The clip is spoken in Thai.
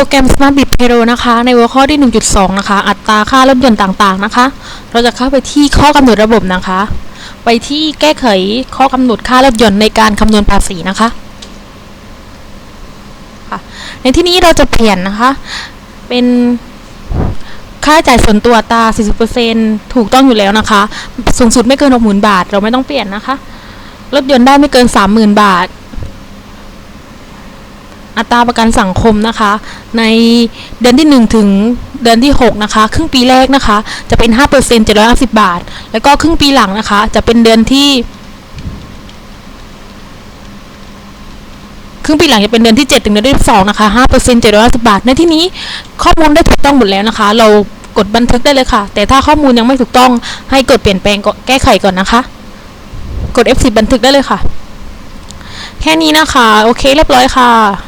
รแกรม Smart Bit Payroll นะคะ ในหัวข้อที่ 1.2 นะคะ อัตราค่ารถยนต์ต่างๆนะคะ เราจะเข้าไปที่ข้อกำหนดระบบนะคะ ไปที่แก้ไขข้อกำหนดค่ารถยนต์ในการคำนวณภาษีนะคะค่ะในที่นี้เราจะเปลี่ยนนะคะ เป็นค่าจ่ายส่วนตัวตา 40%ถูกต้องอยู่แล้วนะคะ สูงสุดไม่เกิน 60,000 บาท เราไม่ต้องเปลี่ยนนะคะรถยนต์ได้ไม่เกิน 30,000 บาท อัตราประกันสังคมนะคะ ในเดือนที่ 1 ถึงเดือนที่ 6 นะคะ ครึ่งปีแรกนะคะ จะเป็น 5% 750 บาท แล้วก็ครึ่งปีหลังนะคะ จะเป็นเดือนที่ครึ่งปีหลังจะเป็นเดือนที่ 7 ถึงเดือนที่2นะคะ5% 750 บาท ในที่นี้ข้อมูลได้ถูกต้องหมดแล้วนะคะ เรากดบันทึกได้เลยค่ะ แต่ถ้าข้อมูลยังไม่ถูกต้องให้กดเปลี่ยนแปลงก่อนแก้ไขก่อนนะคะ กด F10 บันทึกได้เลยค่ะ แค่นี้นะคะ โอเคเรียบร้อยค่ะ